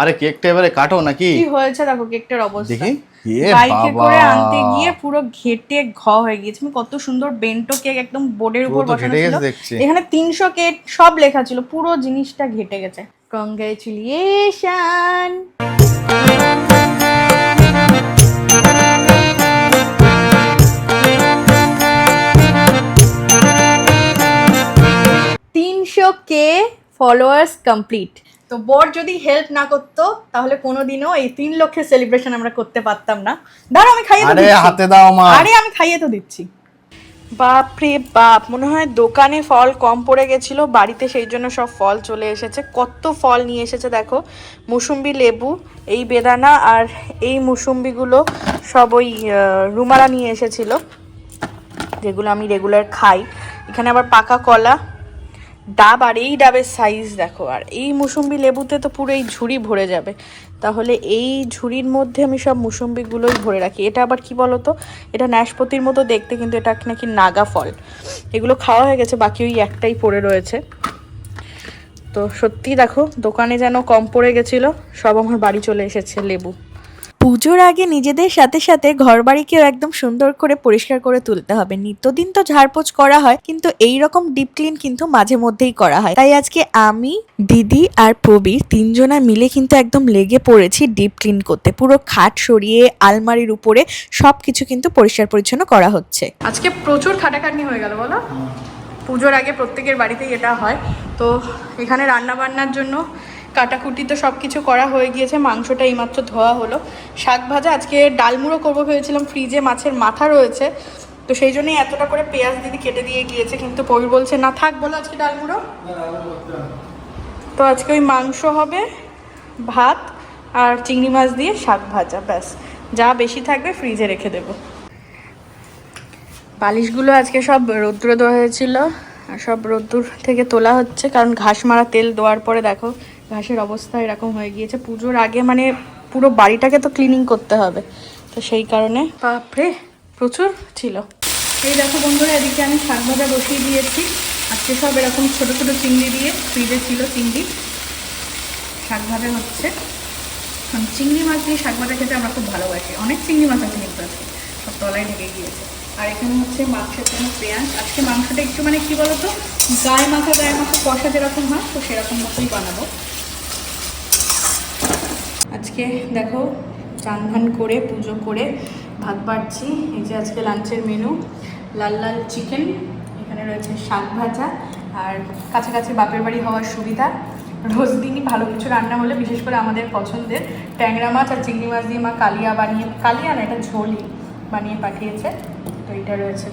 আরে কেকটা এবারে কাটো নাকি? কি হয়েছে দেখো কেকটার অবস্থা। দেখি? বাইকে করে আনতে গিয়ে পুরো ঘেটে ঘ হয়ে গিয়েছে। আমি কত সুন্দর বেন্টো কেক একদম বোর্ডের উপর বসানো ছিল। এখানে তিনশো কেক সব লেখা ছিল। পুরো জিনিসটা ঘেটে গেছে। কংগ্রেচুলিয়েশন তিনশো কে ফলোয়ার্স কমপ্লিট তো বর যদি হেল্প না করতো তাহলে কোনোদিনও এই তিন লক্ষের সেলিব্রেশন আমরা করতে পারতাম না। দাঁড়া আমি খাইয়ে তো আরে দিচ্ছি। হাতে দাও মা আরে আমি খাইয়ে তো দিচ্ছি। বাপ রে বাপ মনে হয় দোকানে ফল কম পড়ে গেছিল বাড়িতে সেই জন্য সব ফল চলে এসেছে। কত ফল নিয়ে এসেছে দেখো মুসুম্বি লেবু এই বেদানা আর এই মুসুম্বিগুলো সব ওই আহ, রুমালা নিয়ে এসেছিল যেগুলো আমি রেগুলার খাই। এখানে আবার পাকা কলা ডাব আর এই ডাবের সাইজ দেখো, আর এই মুসুম্বি লেবুতে তো পুরো এই ঝুড়ি ভরে যাবে। তাহলে এই ঝুড়ির মধ্যে আমি সব মুসুম্বিগুলোই ভরে রাখি। এটা আবার কি বলতো? এটা ন্যাশপতির মতো দেখতে, কিন্তু এটা নাকি নাগা ফল। এগুলো খাওয়া হয়ে গেছে, বাকি ওই একটাই পড়ে রয়েছে। তো সত্যি দেখো, দোকানে যেন কম পড়ে গেছিল, সব আমার বাড়ি চলে এসেছে লেবু। পুজোর আগে নিজেদের সাথে সাথে ঘরবাড়িকেও একদম সুন্দর করে পরিষ্কার করে তুলতে হবে। নিত্যদিন তো ঝাড়পোছ করা হয়, কিন্তু এই রকম ডিপ ক্লিন কিন্তু মাঝে মধ্যেই করা হয়। তাই আজকে আমি, দিদি আর প্রবীর তিনজনা মিলে কিন্তু একদম লেগে পড়েছি ডিপ ক্লিন করতে। পুরো খাট সরিয়ে, আলমারির উপরে সব কিছু কিন্তু পরিষ্কার পরিচ্ছন্ন করা হচ্ছে। আজকে প্রচুর খাটাখাটনি হয়ে গেল, বলো? পুজোর আগে প্রত্যেকের বাড়িতেই এটা হয়। তো এখানে রান্না বান্নার জন্য কাটাকুটি তো সব কিছু করা হয়ে গিয়েছে, মাংসটা এইমাত্র ধোয়া হলো। শাক ভাজা, আজকে ডালমুড়ো করব ভেবেছিলাম, ফ্রিজে মাছের মাথা রয়েছে। তো সেই জন্যই এতটা করে পেঁয়াজ দিদি কেটে দিয়ে গিয়েছে, কিন্তু পবির বলছে, না থাক, বলো আজকে ডালমুড়ো তো আজকে ওই মাংস হবে, ভাত আর চিংড়ি মাছ দিয়ে শাক ভাজা, ব্যাস। যা বেশি থাকবে ফ্রিজে রেখে দেবো। বালিশগুলো আজকে সব রোদ্দুরে দেওয়া হয়েছিল, আর সব রোদ্দুর থেকে তোলা হচ্ছে, কারণ ঘাস মারা তেল দেওয়ার পরে দেখো ঘাসের অবস্থা এরকম হয়ে গিয়েছে। পুজোর আগে মানে পুরো বাড়িটাকে তো ক্লিনিং করতে হবে। তো সেই কারণে বাপরে, প্রচুর ছিল। এই দেখো বন্ধুরা, এদিকে আমি শাক ভাজা বসিয়ে দিয়েছি। আজকে সব এরকম ছোট ছোট চিংড়ি দিয়ে ফ্রিজে ছিল চিংড়ি। শাক ভাজা হচ্ছে। চিংড়ি মাছ দিয়ে শাক ভাজা খেতে আমরা খুব ভালোবাসি। অনেক চিংড়ি মাছ আছে কিন্তু আজকে সব তলায় ঢেকে গিয়েছে। আর এখানে হচ্ছে মাংসের জন্য পেঁয়াজ। আজকে মাংসটা একটু মানে কি বলতো? গায়ে মাথা গায়ে মাথা কষা যেরকম হয়, তো সেরকম মতোই বানাবো। আজকে দেখো চান ধান করে, পুজো করে ভাত বাড়ছি। এই যে আজকে লাঞ্চের মেনু লাল লাল চিকেন এখানে রয়েছে শাক ভাজা আর কাছাকাছি বাপের বাড়ি হওয়ার সুবিধা। রোজ দিনই ভালো কিছু রান্না হলে, বিশেষ করে আমাদের পছন্দের ট্যাংরা মাছ আর চিংড়ি মাছ দিয়ে মা কালিয়া বানিয়ে, কালিয়া না, এটা ঝোলই বানিয়ে পাঠিয়েছে। তো এটা রয়েছে।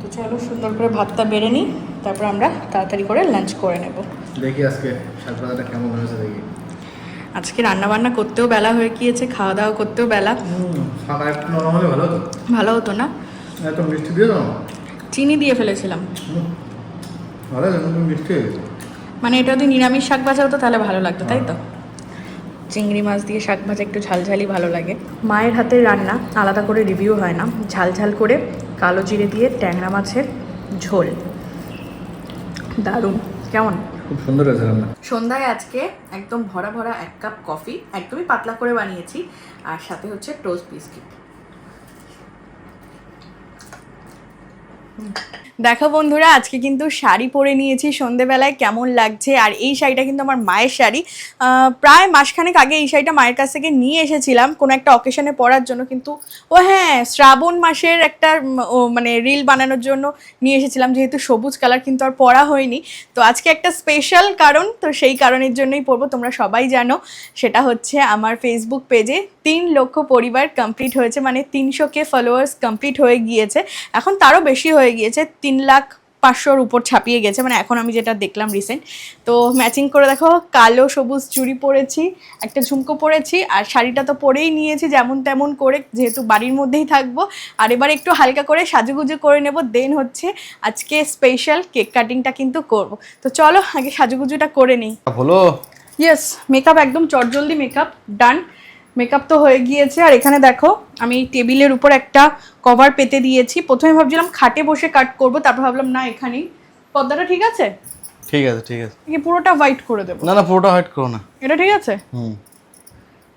তো চলো সুন্দর করে ভাতটা বেড়ে নিই, তারপর আমরা তাড়াতাড়ি করে লাঞ্চ করে নেব। দেখি আজকে শাক ভাজাটা কেমন হয়েছে দেখি। আজকে রান্না বান্না করতেও বেলা হয়ে গিয়েছে খাওয়া দাওয়া করতেও বেলা। ভালো হতো। না? এত মিষ্টি দিয়ে দাও চিনি দিয়ে ফেলেছিলাম। হয়ে মানে এটা যদি নিরামিষ শাক ভাজা হতো তাহলে ভালো লাগতো তাই তো? চিংড়ি মাছ দিয়ে শাক ভাজা একটু ঝালঝালি ভালো লাগে। মায়ের হাতের রান্না আলাদা করে রিভিউ হয় না। ঝালঝাল করে কালো জিরে দিয়ে ট্যাংরা মাছের ঝোল। দারুণ। কেমন? খুব সুন্দর হয়েছে রান্না। সন্ধ্যায় আজকে একদম ভরা ভরা এক কাপ কফি, একদমই পাতলা করে বানিয়েছি, আর সাথে হচ্ছে টোস্ট বিস্কিট দেখো বন্ধুরা, আজকে কিন্তু শাড়ি পরে নিয়েছি সন্ধেবেলায়, কেমন লাগছে? আর এই শাড়িটা কিন্তু আমার মায়ের শাড়ি। প্রায় মাসখানেক আগে এই শাড়িটা মায়ের কাছ থেকে নিয়ে এসেছিলাম, কোনো একটা অকেশনে পরার জন্য কিন্তু। ও হ্যাঁ শ্রাবণ মাসের একটা মানে রিল বানানোর জন্য নিয়ে এসেছিলাম, যেহেতু সবুজ কালার কিন্তু আর পরা হয়নি। তো আজকে একটা স্পেশাল কারণ, তো সেই কারণের জন্যই পরবো, তোমরা সবাই জানো। সেটা হচ্ছে আমার ফেসবুক পেজে তিন লক্ষ পরিবার কমপ্লিট হয়েছে মানে তিনশো কে ফলোয়ার্স কমপ্লিট হয়ে গিয়েছে। এখন তারও বেশি হয়ে গিয়েছে তিন লাখ পাঁচশোর উপর ছাপিয়ে গেছে মানে এখন আমি যেটা দেখলাম রিসেন্ট তো ম্যাচিং করে দেখো কালো সবুজ চুড়ি পরেছি একটা ঝুমকো পরেছি আর শাড়িটা তো পরেই নিয়েছি যেমন তেমন করে যেহেতু বাড়ির মধ্যেই থাকব। আর এবার একটু হালকা করে সাজুগুজু করে নেব দেন হচ্ছে আজকে স্পেশাল কেক কাটিংটা কিন্তু করব। তো চলো আগে সাজুগুজুটা করে নিই। হলো? ইয়েস মেকআপ একদম চটজলদি মেকআপ ডান মেকআপ তো হয়ে গিয়েছে। আর এখানে দেখো আমি টেবিলের উপর একটা কভার পেতে দিয়েছি। প্রথমে ভাবছিলাম খাটে বসে কাট করব তারপর ভাবলাম না এখানেই। পর্দাটা ঠিক আছে? ঠিক আছে ঠিক আছে। কি পুরোটা হোয়াইট করে দেবো। না না পুরোটা হোয়াইট করো না। এটা ঠিক আছে? হুম।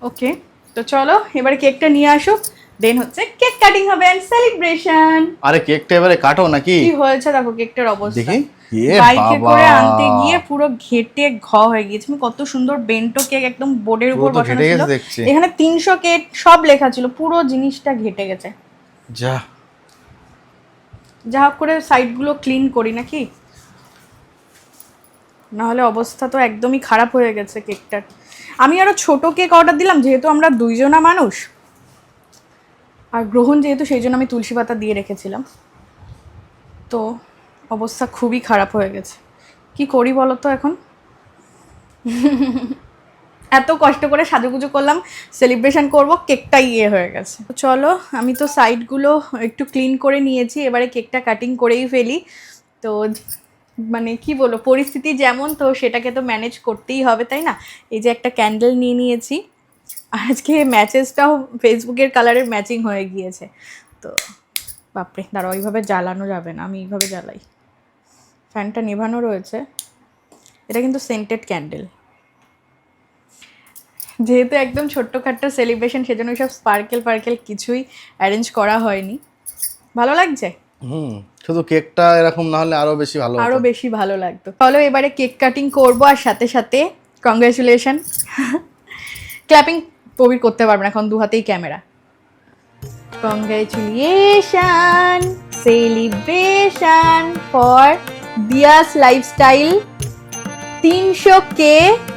ওকে তো চলো এবারে কেকটা নিয়ে আসো। দেন হচ্ছে কেক কাটিং হবে অ্যান্ড সেলিব্রেশন আরে কেকটা এবারে কাটো নাকি? কি হয়েছে দেখো কেকটার অবস্থা। দেখি। বাইকে করে আনতে গিয়ে পুরো ঘেটে ঘ হয়ে গিয়েছে। আমি কত সুন্দর বেন্টো কেক একদম বোর্ডের উপর বসানো ছিল। এখানে তিনশো কেক সব লেখা ছিল। পুরো জিনিসটা ঘেটে গেছে। যা। যা হোক করে সাইডগুলো ক্লিন করি নাকি? নাহলে অবস্থা তো একদমই খারাপ হয়ে গেছে কেকটার আমি আরও ছোট কেক অর্ডার দিলাম যেহেতু আমরা দুইজনা মানুষ। আর গ্রহণ যেহেতু সেই জন্য আমি তুলসী পাতা দিয়ে রেখেছিলাম। তো অবস্থা খুবই খারাপ হয়ে গেছে। কি করি বলো তো এখন? এত কষ্ট করে সাজুগুজু করলাম সেলিব্রেশন করব, কেকটা ইয়ে হয়ে গেছে। চলো, আমি তো সাইডগুলো একটু ক্লিন করে নিয়েছি, এবারে কেকটা কাটিং করেই ফেলি। তো মানে কি বলব, পরিস্থিতি যেমন, তো সেটাকে তো ম্যানেজ করতেই হবে, তাই না? এই যে একটা ক্যান্ডেল নিয়ে নিয়েছি। আজকে ম্যাচেসটাও ফেসবুকের কালারের ম্যাচিং হয়ে গিয়েছে। তো বাপরে দাঁড়া ওইভাবে জ্বালানো যাবে না আমি এইভাবে জ্বালাই। ফ্যানটা নেভানো রয়েছে। এটা কিন্তু সেন্টেড ক্যান্ডেল যেহেতু একদম ছোট্টখাট্ট সেলিব্রেশন সেজন্য সব স্পার্কেল পার্কেল কিছুই অ্যারেঞ্জ করা হয়নি। ভালো লাগছে? হুম শুধু কেকটা এরকম না হলে আরও বেশি ভালো আরও বেশি ভালো লাগতো। চলো এবারে কেক কাটিং করব আর সাথে সাথে কংগ্রেচুলেশন ক্ল্যাপিং প্রবীর করতে পারবে না, এখন দু হাতেই camera. Congratulation celebration for Diya's lifestyle তিনশো K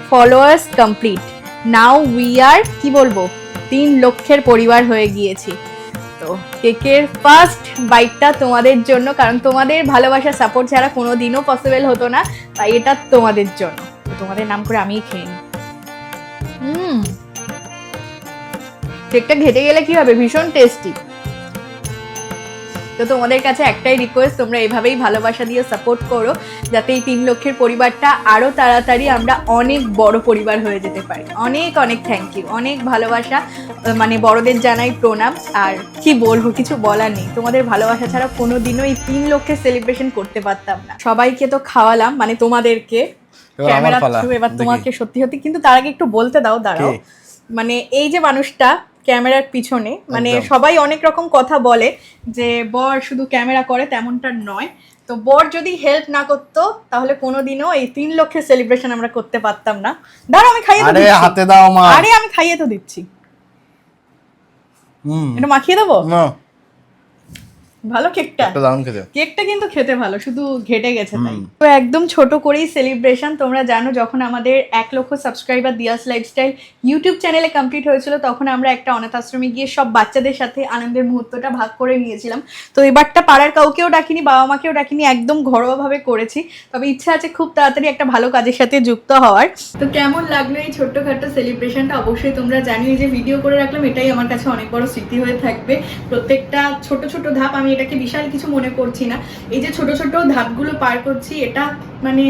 followers complete now we are কি বলব, তিন লক্ষের পরিবার হয়ে গিয়েছি। তো কেকের ফার্স্ট বাইটটা তোমাদের জন্য, কারণ তোমাদের ভালোবাসা সাপোর্ট ছাড়া কোনো দিনও পসিবল হতো না, তাই এটা তোমাদের জন্য। তোমাদের নাম করে আমিই খেয়ে নিই। হুম। কেকটা ঘেটে গেলে কি হবে? ভীষণ টেস্টি তো তোমাদের কাছে একটাই রিকোয়েস্ট তোমরা এভাবেই ভালোবাসা দিয়ে সাপোর্ট করো যাতে এই তিন লক্ষের পরিবারটা আরও তাড়াতাড়ি আমরা অনেক বড় পরিবার হয়ে যেতে পারি। অনেক অনেক থ্যাংক ইউ অনেক ভালোবাসা মানে বড়দের জানাই প্রণাম। আর কি বলব কিছু বলার নেই। তোমাদের ভালোবাসা ছাড়া কোনো দিনও এই তিন লক্ষের সেলিব্রেশন করতে পারতাম না। সবাইকে তো খাওয়ালাম মানে তোমাদেরকে। ক্যামেরা এবার তোমাকে সত্যি সত্যি কিন্তু তার আগে একটু বলতে দাও দাঁড়াও। মানে এই যে মানুষটা ক্যামেরার পিছনে মানে সবাই অনেক রকম কথা বলে যে বর শুধু ক্যামেরা করে তেমনটা নয়। তো বর যদি হেল্প না করতো তাহলে কোনোদিনও এই তিন লক্ষের সেলিব্রেশন আমরা করতে পারতাম না। ধরো আমি খাইয়ে তো আরে দিচ্ছি। হাতে দাও মা। আরে আমি খাইয়ে তো দিচ্ছি। হুম। এটা মাখিয়ে দেবো? না। ভালো কেকটা। দারুণ খেতে। কেকটা কিন্তু খেতে ভালো শুধু ঘেটে গেছে তাই। তো একদম ছোট করেই সেলিব্রেশন তোমরা জানো যখন আমাদের এক লক্ষ সাবস্ক্রাইবার দিয়াস লাইফস্টাইল ইউটিউব চ্যানেলে কমপ্লিট হয়েছিল তখন আমরা একটা অনাথ আশ্রমে গিয়ে সব বাচ্চাদের সাথে আনন্দের মুহূর্তটা ভাগ করে নিয়েছিলাম। তো এবারটা পাড়ার কাউকেও ডাকিনি বাবা মাকেও ডাকিনি একদম ঘরোয়াভাবে করেছি। তবে ইচ্ছা আছে খুব তাড়াতাড়ি একটা ভালো কাজের সাথে যুক্ত হওয়ার। তো কেমন লাগল এই ছোট্টখাট্ট সেলিব্রেশনটা অবশ্যই তোমরা জানিয়ে যে ভিডিও করে রাখলাম এটাই আমার কাছে অনেক বড় স্মৃতি হয়ে থাকবে। প্রত্যেকটা ছোট ছোট ধাপ আমি এটাকে বিশাল কিছু মনে করছি না। এই যে ছোট ছোট ধাপগুলো পার করছি, এটা মানে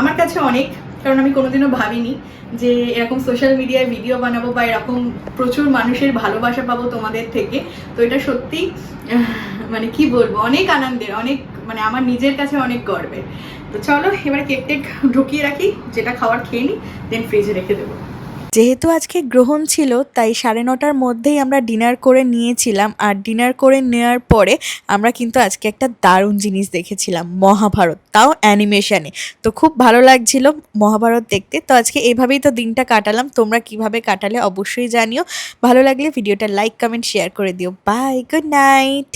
আমার কাছে অনেক, কারণ আমি কোনোদিনও ভাবিনি যে এরকম সোশ্যাল মিডিয়ায় ভিডিও বানাবো বা এরকম প্রচুর মানুষের ভালোবাসা পাবো তোমাদের থেকে। তো এটা সত্যি মানে কি বলব, অনেক আনন্দের, অনেক মানে আমার নিজের কাছে অনেক গর্বের। তো চলো এবার কেক টেক ঢুকিয়ে রাখি, যেটা খাওয়ার খেয়ে নিই দেন ফ্রিজে রেখে দেবো। যেহেতু আজকে গ্রহণ ছিল, তাই সাড়ে নটার মধ্যেই আমরা ডিনার করে নিয়েছিলাম। আর ডিনার করে নেওয়ার পরে আমরা কিন্তু আজকে একটা দারুণ জিনিস দেখেছিলাম, মহাভারত, তাও অ্যানিমেশনে। তো খুব ভালো লাগছিল মহাভারত দেখতে। তো আজকে এভাবেই তো দিনটা কাটালাম, তোমরা কীভাবে কাটালে অবশ্যই জানিও। ভালো লাগলে ভিডিওটা লাইক, কমেন্ট, শেয়ার করে দিও। Bye, good night!